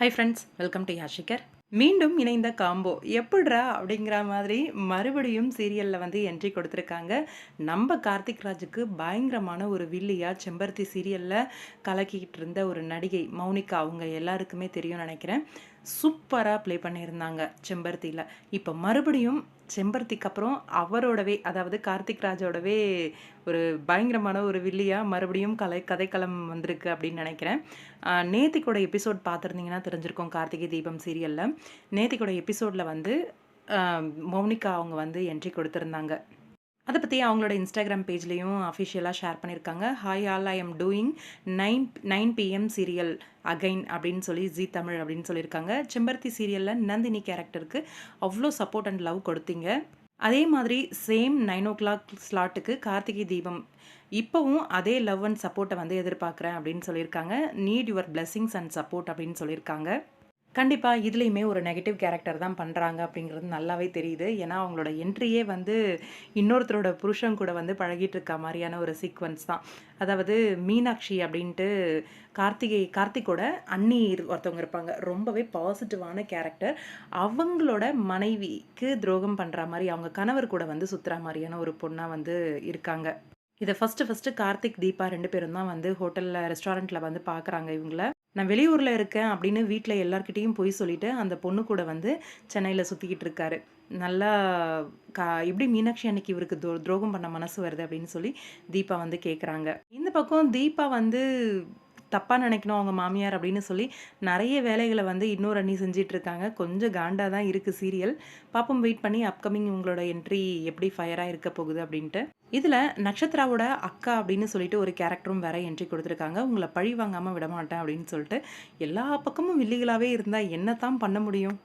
High friends welcome to யாஷிகர் மீண்டும் இணைந்த காம்போ. எப்படிரா அப்படிங்கிற மாதிரி மறுபடியும் சீரியலில் வந்து என்ட்ரி கொடுத்துருக்காங்க. நம்ம கார்த்திக் ராஜுக்கு பயங்கரமான ஒரு வில்லியாக செம்பருத்தி சீரியலில் கலக்கிக்கிட்டு இருந்த ஒரு நடிகை மௌனிகா அவங்க எல்லாருக்குமே தெரியும் நினைக்கிறேன். சூப்பராக ப்ளே பண்ணியிருந்தாங்க செம்பருத்தியில். இப்போ மறுபடியும் செம்பருத்திக்கு அப்புறம் அவரோடவே அதாவது கார்த்திக் ராஜோடவே ஒரு பயங்கரமான ஒரு வில்லியாக மறுபடியும் கலை கதைக்களம் வந்திருக்கு அப்படின்னு நினைக்கிறேன். நேத்திக்கோட எபிசோட் பார்த்துருந்தீங்கன்னா தெரிஞ்சிருக்கோம் கார்த்திகை தீபம் சீரியலில். நேத்திக்கோட எபிசோடில் வந்து மௌனிகா அவங்க வந்து என்ட்ரி கொடுத்துருந்தாங்க. அதை பற்றி அவங்களோட இன்ஸ்டாகிராம் பேஜ்லேயும் அஃபிஷியலாக ஷேர் பண்ணியிருக்காங்க hi all I am doing nine nine PM serial again அப்படின்னு சொல்லி ஜி தமிழ் அப்படின்னு சொல்லியிருக்காங்க செம்பருத்தி சீரியலில் நந்தினி கேரக்டருக்கு அவ்வளோ சப்போர்ட் அண்ட் லவ் கொடுத்தீங்க. அதே மாதிரி சேம் நைன் ஓ கிளாக் ஸ்லாட்டுக்கு கார்த்திகை தீபம். இப்போவும் அதே லவ் அண்ட் சப்போர்ட்டை வந்து எதிர்பார்க்குறேன் அப்படின்னு சொல்லியிருக்காங்க need your blessings and support அப்படின்னு சொல்லியிருக்காங்க கண்டிப்பாக இதுலேயுமே ஒரு நெகட்டிவ் கேரக்டர் தான் பண்ணுறாங்க அப்படிங்கிறது நல்லாவே தெரியுது. ஏன்னா அவங்களோட என்ட்ரியே வந்து இன்னொருத்தரோட புருஷன் கூட வந்து பழகிட்டு இருக்க மாதிரியான ஒரு சீக்வன்ஸ் தான். அதாவது மீனாட்சி அப்படின்ட்டு கார்த்திகை கார்த்திகோட அண்ணி ஒருத்தவங்க இருப்பாங்க. ரொம்பவே பாசிட்டிவான கேரக்டர் அவங்களோட மனைவிக்கு துரோகம் பண்ணுற மாதிரி அவங்க கணவர் கூட வந்து சுற்றுற மாதிரியான ஒரு பொண்ணாக வந்து இருக்காங்க. இதை ஃபஸ்ட்டு ஃபஸ்ட்டு கார்த்திக் தீபா ரெண்டு பேரும் தான் வந்து ஹோட்டலில் ரெஸ்டாரண்ட்டில் வந்து பார்க்குறாங்க இவங்கள. நான் வெளியூரில் இருக்கேன் அப்படின்னு வீட்டில் எல்லாருக்கிட்டேயும் போய் சொல்லிவிட்டு அந்த பொண்ணு கூட வந்து சென்னையில் சுற்றிக்கிட்டு இருக்காரு. நல்லா கா எப்படி மீனாட்சி அன்னைக்கு இவருக்கு துரோ துரோகம் பண்ண மனசு வருது அப்படின்னு சொல்லி தீபா வந்து கேட்குறாங்க இந்த பக்கம் தீபா வந்து தப்பாக நினைக்கணும் அவங்க மாமியார் அப்படின்னு சொல்லி நிறைய வேலைகளை வந்து இன்னொரு அண்ணி செஞ்சிட்ருக்காங்க. கொஞ்சம் காண்டாக தான் இருக்குது சீரியல் பாப்பம் வெயிட் பண்ணி அப்கமிங் உங்களோட என்ட்ரி எப்படி ஃபயராக இருக்க போகுது அப்படின்ட்டு. இதில் நட்சத்திராவோட அக்கா அப்படின்னு சொல்லிட்டு ஒரு கேரக்டரும் வேற என்ட்ரி கொடுத்துருக்காங்க. உங்களை பழி வாங்காமல் விட மாட்டேன் அப்படின்னு சொல்லிட்டு எல்லா பக்கமும் வில்லிகளாகவே இருந்தால் என்ன தான் பண்ண முடியும்?